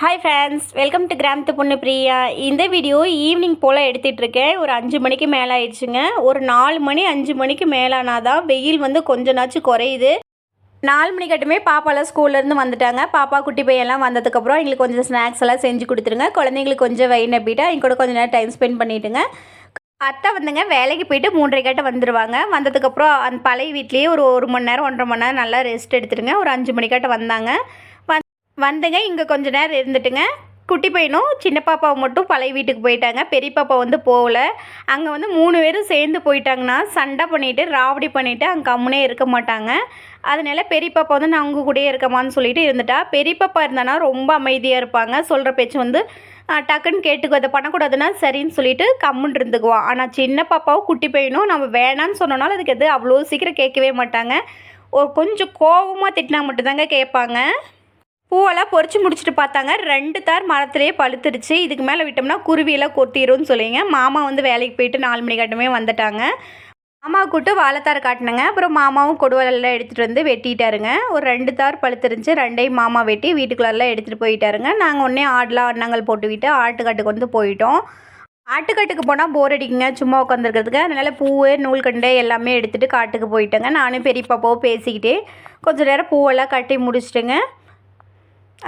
Hi friends welcome to கிராமத்து பொண்ணு பிரியா இந்த வீடியோ ஈவினிங் போல் எடுத்துகிட்டு இருக்கேன் ஒரு அஞ்சு மணிக்கு மேலே ஆயிடுச்சுங்க ஒரு நாலு மணி அஞ்சு மணிக்கு மேலானாதான் தான் வெயில் வந்து கொஞ்ச நாச்சும் குறையுது. நாலு மணிக்கட்டுமே பாப்பாலாம் ஸ்கூல்லேருந்து வந்துட்டாங்க. பாப்பா குட்டி பையெல்லாம் வந்ததுக்கப்புறம் எங்களுக்கு கொஞ்சம் ஸ்நாக்ஸ் எல்லாம் செஞ்சு கொடுத்துருங்க. குழந்தைங்களுக்கு கொஞ்சம் வெயின் நப்பிட்டா எங்க கூட கொஞ்சம் நேரம் டைம் ஸ்பெண்ட் பண்ணிவிட்டுங்க அத்தை வந்துங்க வேலைக்கு போயிட்டு மூன்றரை கட்ட வந்துடுவாங்க வந்ததுக்கப்புறம் அந்த பழைய வீட்லேயே ஒரு ஒரு மணி நேரம் ஒன்றரை மணி நேரம் நல்லா ரெஸ்ட் எடுத்துருங்க ஒரு அஞ்சு மணிக்காட்ட வந்தாங்க. வந்துங்க இங்கே கொஞ்ச நேரம் இருந்துட்டுங்க. குட்டி பையனும் சின்ன பாப்பாவை மட்டும் பழைய வீட்டுக்கு போயிட்டாங்க. பெரிய பாப்பா வந்து போகல. அங்கே வந்து மூணு பேரும் சேர்ந்து போயிட்டாங்கன்னா சண்டை பண்ணிவிட்டு ராவடி பண்ணிவிட்டு அங்கே கம்முனே இருக்க மாட்டாங்க. அதனால பெரிய பாப்பா வந்து நான் அவங்க கூடயே இருக்கமான்னு சொல்லிட்டு இருந்துட்டா. பெரிய பாப்பா இருந்தானா ரொம்ப அமைதியாக இருப்பாங்க. சொல்கிற பேச்சு வந்து டக்குன்னு கேட்டுக்கோ. அதை பண்ணக்கூடாதுன்னா சரின்னு சொல்லிட்டு கம்முன்னு இருந்துக்குவான். ஆனால் சின்ன பாப்பாவும் குட்டி பையனும் நம்ம வேணான்னு சொன்னனால அதுக்கு எது அவ்வளோ சீக்கிரம் கேட்கவே மாட்டாங்க. ஒரு கொஞ்சம் கோவமாக திட்டினா மட்டும்தாங்க கேட்பாங்க. பூவெல்லாம் பொறிச்சு முடிச்சுட்டு பார்த்தாங்க. ரெண்டு தார் மரத்துலேயே பழுத்துருச்சு. இதுக்கு மேலே விட்டோம்னா குருவியெல்லாம் கொத்திரும்னு சொல்லிங்க மாமா வந்து வேலைக்கு போயிட்டு நாலு மணி கட்டமே வந்துட்டாங்க. மாமா கூட்டு வாழைத்தார் காட்டினங்க. அப்புறம் மாமாவும் கொடுவலெல்லாம் எடுத்துகிட்டு வந்து வெட்டிட்டாருங்க. ஒரு ரெண்டு தார் பழுத்துருந்துச்சு. ரெண்டையும் மாமா வெட்டி வீட்டுக்குள்ளெல்லாம் எடுத்துகிட்டு போயிட்டாருங்க. நாங்கள் உடனே ஆடெலாம் அன்னங்கள் போட்டுக்கிட்டு ஆட்டுக்காட்டுக்கு வந்து போயிட்டோம். ஆட்டுக்காட்டுக்கு போனால் போர் அடிக்குங்க. சும்மா உட்காந்துருக்கிறதுக்கு அதனால் பூவு நூல்கண்டை எல்லாமே எடுத்துகிட்டு காட்டுக்கு போயிட்டேங்க. நானும் பெரிய பாப்பாவும் பேசிக்கிட்டே கொஞ்சம் நேரம் பூவெல்லாம் கட்டி முடிச்சிட்டுங்க.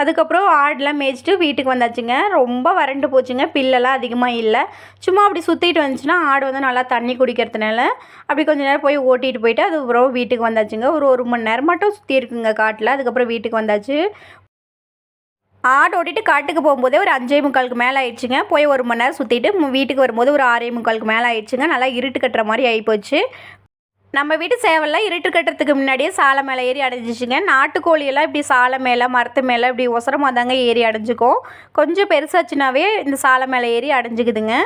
அதுக்கப்புறம் ஆடெலாம் மேய்ச்சிட்டு வீட்டுக்கு வந்தாச்சுங்க. ரொம்ப வறண்டு போச்சுங்க. பில்லெல்லாம் அதிகமாக இல்லை. சும்மா அப்படி சுற்றிட்டு வந்துச்சுன்னா ஆடு வந்து நல்லா தண்ணி குடிக்கிறதுனால அப்படி கொஞ்ச நேரம் போய் ஓட்டிகிட்டு போயிட்டு அதுக்கப்புறம் வீட்டுக்கு வந்தாச்சுங்க. ஒரு ஒரு மணி நேரம் மட்டும் சுற்றி இருக்குங்க காட்டில். அதுக்கப்புறம் வீட்டுக்கு வந்தாச்சு. ஆடு ஓட்டிட்டு காட்டுக்கு போகும்போதே ஒரு அஞ்சே முக்காலுக்கு மேலே ஆயிடுச்சுங்க. போய் ஒரு மணி நேரம் சுற்றிட்டு வீட்டுக்கு வரும்போது ஒரு ஆறே முக்காலுக்கு மேலே ஆயிடுச்சுங்க. நல்லா இருட்டு கட்டுற மாதிரி ஆகிப்போச்சு நம்ம வீட்டு சேவல்லாம் இருட்டு கட்டுறதுக்கு முன்னாடியே சாலை மேலே ஏறி அடைஞ்சிச்சுங்க. நாட்டுக்கோழியெல்லாம் இப்படி சாலை மேலே மரத்து மேலே இப்படி ஒசரமாக தாங்க ஏறி அடைஞ்சிக்கும் கொஞ்சம் பெருசாச்சுனாவே இந்த சாலை மேலே ஏறி அடைஞ்சிக்குதுங்க.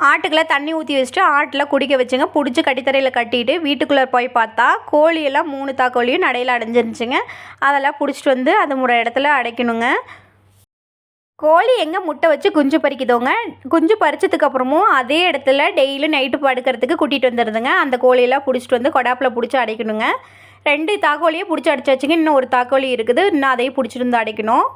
ஆட்டுக்கெல்லாம் தண்ணி ஊற்றி வச்சுட்டு ஆட்டில் குடிக்க வச்சுங்க. பிடிச்சி கட்டித்தரையில் கட்டிட்டு வீட்டுக்குள்ளே போய் பார்த்தா கோழியெல்லாம் மூணு தாக்கோழியும் நடையில் அடைஞ்சிருந்துச்சுங்க. அதெல்லாம் பிடிச்சிட்டு வந்து அது ஒரு இடத்துல அடைக்கணுங்க. கோழி எங்கே முட்டை வச்சு குஞ்சு பறிக்குதோங்க? குஞ்சு பறிச்சதுக்கப்புறமும் அதே இடத்துல டெய்லி நைட்டு படுக்கிறதுக்கு கூட்டிகிட்டு வந்துடுதுங்க அந்த கோழியெல்லாம் பிடிச்சிட்டு வந்து கொடாப்பில் பிடிச்சி அடைக்கணுங்க. ரெண்டு தாக்கோழியை பிடிச்சி அடிச்சாச்சுங்க. இன்னும் ஒரு தாக்கோழி இருக்குது. இன்னும் அதையும் பிடிச்சிட்டு வந்து அடைக்கணும்.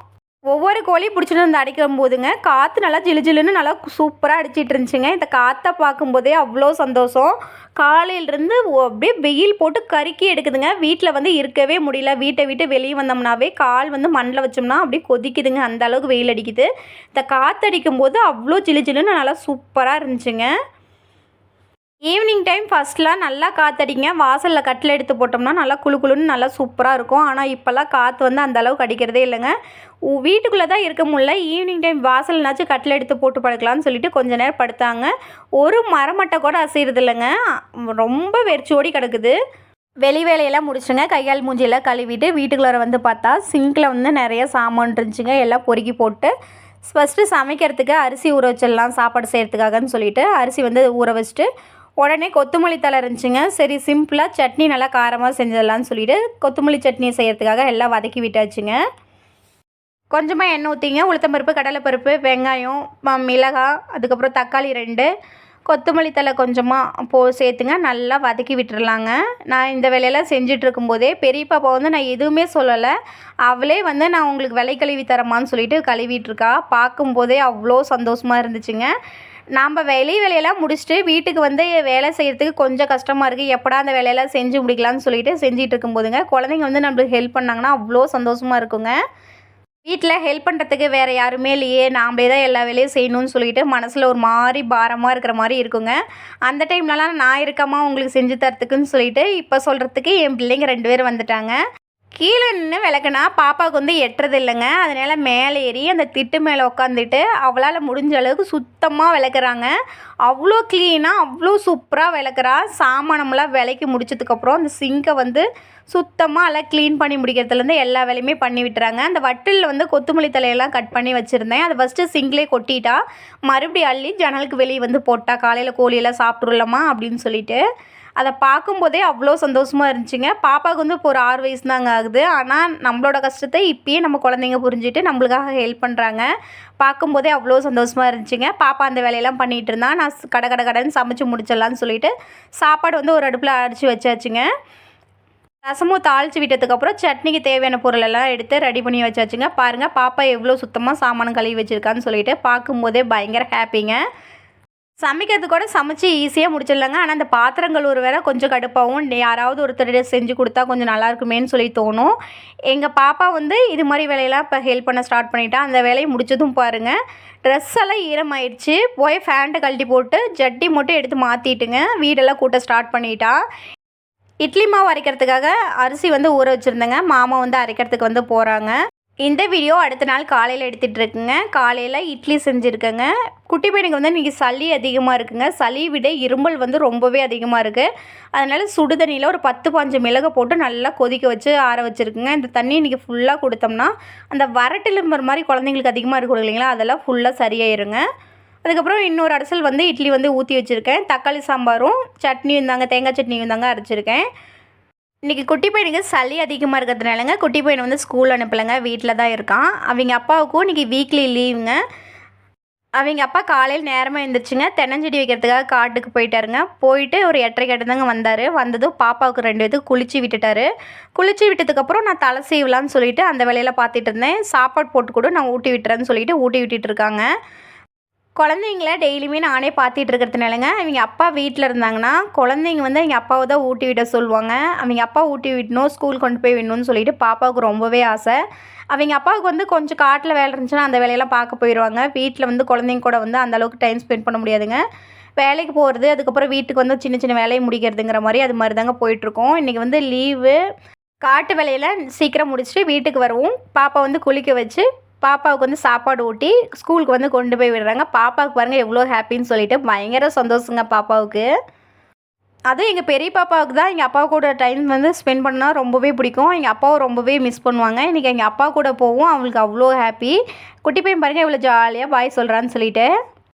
ஒவ்வொரு கோழியும் பிடிச்சிட்டு வந்து அடிக்கும் போதுங்க காற்று நல்லா ஜிலு ஜிலுன்னு நல்லா சூப்பராக அடிச்சிட்டு இருந்துச்சுங்க. இந்த காற்றை பார்க்கும்போதே அவ்வளோ சந்தோஷம். காலையிலேருந்து அப்படியே வெயில் போட்டு கருக்கி எடுக்குதுங்க. வீட்டில் வந்து இருக்கவே முடியல. வீட்டை விட்டு வெளியே வந்தோம்னாவே கால் வந்து மண்ணில் வச்சோம்னா அப்படியே கொதிக்குதுங்க. அந்த அளவுக்கு வெயில் அடிக்குது. இந்த காற்றடிக்கும் போது அவ்வளோ ஜிலு ஜிலுன்னு நல்லா சூப்பராக இருந்துச்சுங்க. ஈவினிங் டைம் ஃபஸ்ட்லாம் நல்லா காற்றடிங்க வாசலில் கட்டில் எடுத்து போட்டோம்னா நல்லா குளு குளுன்னு நல்லா சூப்பராக இருக்கும். ஆனால் இப்போல்லாம் காற்று வந்து அந்தளவுக்கு அடிக்கிறதே இல்லைங்க. உ- வீட்டுக்குள்ளே தான் இருக்க முடியல. ஈவினிங் டைம் வாசல்னாச்சும் கட்டில் எடுத்து போட்டு படுக்கலாம்னு சொல்லிட்டு கொஞ்ச நேரம் படுத்தாங்க. ஒரு மரமட்டை கூட அசைகிறது இல்லைங்க. ரொம்ப வெறிச்சோடி கிடக்குது. வெளி வேலையெல்லாம் முடிச்சுங்க. கையால் மூஞ்சியெல்லாம் கழுவிட்டு வீட்டுக்குள்ளார வந்து பார்த்தா சிங்கில் வந்து நிறைய சாமான் இருந்துச்சுங்க. எல்லாம் பொறுக்கி போட்டு ஃபஸ்ட்டு சமைக்கிறதுக்கு அரிசி ஊற வச்சிடலாம் சாப்பாடு செய்கிறதுக்காகன்னு சொல்லிட்டு அரிசி வந்து ஊற வச்சுட்டு உடனே கொத்தமல்லி தலை இருந்துச்சுங்க. சரி சிம்பிளாக சட்னி நல்லா காரமாக செஞ்சிடலான்னு சொல்லிட்டு கொத்தமல்லி சட்னி செய்கிறதுக்காக எல்லாம் வதக்கி விட்டாச்சுங்க. கொஞ்சமாக எண்ணெய் ஊற்றிங்க உளுத்தம்பருப்பு கடலைப்பருப்பு வெங்காயம் மிளகாய் அதுக்கப்புறம் தக்காளி ரெண்டு. கொத்தமல்லி தலை கொஞ்சமாக போ சேர்த்துங்க. நல்லா வதக்கி விட்டுறலாங்க. நான் இந்த வேலையெல்லாம் செஞ்சிட்ருக்கும் போதே பெரிய பாப்பா வந்து நான் எதுவுமே சொல்லலை. அவளே வந்து நான் உங்களுக்கு விலை கழுவி தரமான்னு சொல்லிட்டு கழுவிட்டுருக்கா பார்க்கும்போதே அவ்வளோ சந்தோஷமாக இருந்துச்சுங்க. நாம் வெளி வேலையெல்லாம் முடிச்சுட்டு வீட்டுக்கு வந்து வேலை செய்கிறதுக்கு கொஞ்சம் கஷ்டமாக இருக்குது எப்படா அந்த வேலையெல்லாம் செஞ்சு முடிக்கலாம்னு சொல்லிட்டு செஞ்சுட்டு இருக்கும்போதுங்க குழந்தைங்க வந்து நம்மளுக்கு ஹெல்ப் பண்ணாங்கன்னா அவ்வளோ சந்தோஷமாக இருக்குங்க. வீட்டில் ஹெல்ப் பண்ணுறதுக்கு வேறு யாருமே இல்லையே நாமளே தான் எல்லா வேலையும் செய்யணும்னு சொல்லிட்டு மனசில் ஒரு மாதிரி பாரமாக இருக்கிற மாதிரி இருக்குங்க. அந்த டைம்லலாம் நான் இருக்கமா உங்களுக்கு செஞ்சு தரத்துக்குன்னு சொல்லிட்டு இப்போ சொல்கிறதுக்கு என் பிள்ளைங்க ரெண்டு பேர் வந்துட்டாங்க. கீழே நின்று விளக்குனா பாப்பாவுக்கு வந்து எட்டுறது இல்லைங்க. அதனால் மேலே ஏறி அந்த திட்டு மேலே உட்காந்துட்டு அவளால் முடிஞ்ச அளவுக்கு சுத்தமாக விளக்குறாங்க. அவ்வளோ க்ளீனாக அவ்வளோ சூப்பராக விளக்குறா. சாமானம்லாம் விளக்கி முடிச்சதுக்கப்புறம் அந்த சிங்கை வந்து சுத்தமாக எல்லாம் க்ளீன் பண்ணி முடிக்கிறதுலேருந்து எல்லா வேலையுமே பண்ணி விட்டுறாங்க. அந்த வட்டிலில் வந்து கொத்துமல்லி தலையெல்லாம் கட் பண்ணி வச்சுருந்தேன். அதை ஃபஸ்ட்டு சிங்கிலே கொட்டிட்டா மறுபடியும் அள்ளி ஜன்னலுக்கு வெளியே வந்து போட்டா காலையில் கோழியெல்லாம் சாப்பிட்ருலாமா அப்படின்னு சொல்லிட்டு அதை பார்க்கும்போதே அவ்வளோ சந்தோஷமாக இருந்துச்சுங்க. பாப்பாவுக்கு வந்து இப்போ ஒரு ஆறு வயசு தாங்க ஆகுது. ஆனால் நம்மளோட கஷ்டத்தை இப்பயே நம்ம குழந்தைங்க புரிஞ்சுட்டு நம்மளுக்காக ஹெல்ப் பண்ணுறாங்க பார்க்கும்போதே அவ்வளோ சந்தோஷமாக இருந்துச்சுங்க. பாப்பா அந்த வேலையெல்லாம் பண்ணிகிட்டு இருந்தா நான் கடை கட கட கடன்னு சமைச்சு முடிச்சிடலான்னு சொல்லிட்டு சாப்பாடு வந்து ஒரு அடுப்பில் அடித்து வச்சாச்சுங்க. ரசமும் தாளித்து விட்டதுக்கப்புறம் சட்னிக்கு தேவையான பொருள் எல்லாம் எடுத்து ரெடி பண்ணி வச்சாச்சுங்க. பாருங்கள் பாப்பா எவ்வளோ சுத்தமாக சாமான் கழுவி வச்சுருக்கான்னு சொல்லிட்டு பார்க்கும்போதே பயங்கர ஹாப்பிங்க சமைக்கிறது கூட சமைச்சு ஈஸியாக முடிச்சிடலாங்க. ஆனால் அந்த பாத்திரங்கள் ஒரு வேற கொஞ்சம் கடுப்பாகவும் யாராவது ஒருத்தர் செஞ்சு கொடுத்தா கொஞ்சம் நல்லா இருக்குமேன்னு சொல்லி தோணும். எங்கள் பாப்பா வந்து இது மாதிரி வேலையெல்லாம் இப்போ ஹெல்ப் பண்ண ஸ்டார்ட் பண்ணிட்டா. அந்த வேலையை முடிச்சதும் பாருங்கள் ட்ரெஸ் எல்லாம் ஈரமாயிடுச்சு. போய் ஃபேண்ட்டை கழட்டி போட்டு ஜட்டி மட்டும் எடுத்து மாற்றிட்டுங்க வீடெல்லாம் கூட்ட ஸ்டார்ட் பண்ணிட்டா. இட்லி மாவு அரைக்கிறதுக்காக அரிசி வந்து ஊற வச்சுருந்தேங்க. மாமா வந்து அரைக்கிறதுக்கு வந்து போகிறாங்க இந்த வீடியோ அடுத்த நாள் காலையில் எடுத்துகிட்டு இருக்குங்க. காலையில் இட்லி செஞ்சுருக்கேங்க. குட்டி பையனுக்கு வந்து இன்றைக்கி சளி அதிகமாக இருக்குங்க. சளி விட இருமல் வந்து ரொம்பவே அதிகமாக இருக்குது அதனால் சுடு தண்ணியில் ஒரு பத்து பாஞ்சு மிளகை போட்டு நல்லா கொதிக்க வச்சு ஆற வச்சுருக்குங்க. இந்த தண்ணி இன்றைக்கி ஃபுல்லாக கொடுத்தோம்னா அந்த வரட்டிலும்பர் மாதிரி குழந்தைங்களுக்கு அதிகமாக இருக்கும் இல்லைங்களா? அதெல்லாம் ஃபுல்லாக சரியாயிருங்க. அதுக்கப்புறம் இன்னொரு அரசல் வந்து இட்லி வந்து ஊற்றி வச்சுருக்கேன். தக்காளி சாம்பாரும் சட்னி வந்தாங்க தேங்காய் சட்னியும் தாங்க அரைச்சிருக்கேன். இன்றைக்கி குட்டி பையனுக்கு சளி அதிகமாக இருக்கிறதுனாலங்க குட்டி பையனை வந்து ஸ்கூல் அனுப்பலைங்க. வீட்டில் தான் இருக்கான். அவங்க அப்பாவுக்கும் இன்றைக்கி வீக்லி லீவுங்க அவங்க அப்பா காலையில் நேரமாக எழுந்திரிச்சுங்க தென்னஞ்செடி வைக்கிறதுக்காக காட்டுக்கு போயிட்டாருங்க. போயிட்டு ஒரு எட்டரை கட்டதாங்க வந்தார். வந்ததும் பாப்பாவுக்கு ரெண்டு பேத்துக்கு குளிச்சு விட்டுட்டாரு. குளிச்சு விட்டதுக்கப்புறம் நான் தலை சீவலான்னு சொல்லிட்டு அந்த வேலையில் பார்த்துட்டு இருந்தேன். சாப்பாடு போட்டு கூட நான் ஊட்டி விட்டுறேன்னு சொல்லிட்டு ஊட்டி விட்டுட்டு இருக்காங்க. குழந்தைங்கள டெய்லியுமே நானே பார்த்துட்டு இருக்கிறதுனாலங்க அவங்க அப்பா வீட்டில் இருந்தாங்கன்னா குழந்தைங்க வந்து அவங்க அப்பாவை தான் ஊட்டி விட சொல்லுவாங்க. அவங்க அப்பா ஊட்டி விடணும் ஸ்கூல் கொண்டு போய் விடணும்னு சொல்லிட்டு பாப்பாவுக்கு ரொம்பவே ஆசை. அவங்க அப்பாவுக்கு வந்து கொஞ்சம் காட்டில் வேலை இருந்துச்சுன்னா அந்த வேலையெல்லாம் பார்க்க போயிடுவாங்க வீட்டில் வந்து குழந்தைங்க கூட வந்து அந்த அளவுக்கு டைம் ஸ்பெண்ட் பண்ண முடியாதுங்க. வேலைக்கு போகிறது அதுக்கப்புறம் வீட்டுக்கு வந்து சின்ன சின்ன வேலையை முடிக்கிறதுங்கிற மாதிரி அது மாதிரி தாங்க போயிட்டுருக்கோம். இன்றைக்கி வந்து லீவு காட்டு வேலையில் சீக்கிரம் முடிச்சுட்டு வீட்டுக்கு வருவோம். பாப்பா வந்து குளிக்க வச்சு பாப்பாவுக்கு வந்து சாப்பாடு ஊட்டி ஸ்கூலுக்கு வந்து கொண்டு போய் விடுறாங்க. பாப்பாவுக்கு பாருங்கள் எவ்வளோ ஹாப்பின்னு சொல்லிட்டு பயங்கர சந்தோஷங்க பாப்பாவுக்கு. அதுவும் எங்கள் பெரிய பாப்பாவுக்கு தான். எங்கள் அப்பா கூட டைம் வந்து ஸ்பெண்ட் பண்ணால் ரொம்பவே பிடிக்கும். எங்கள் அப்பாவும் ரொம்பவே மிஸ் பண்ணுவாங்க. இன்றைக்கி எங்கள் அப்பா கூட போவோம். அவங்களுக்கு அவ்வளோ ஹாப்பி குட்டி பையன் பாருங்கள் இவ்வளோ ஜாலியாக பாய் சொல்கிறான்னு சொல்லிட்டு.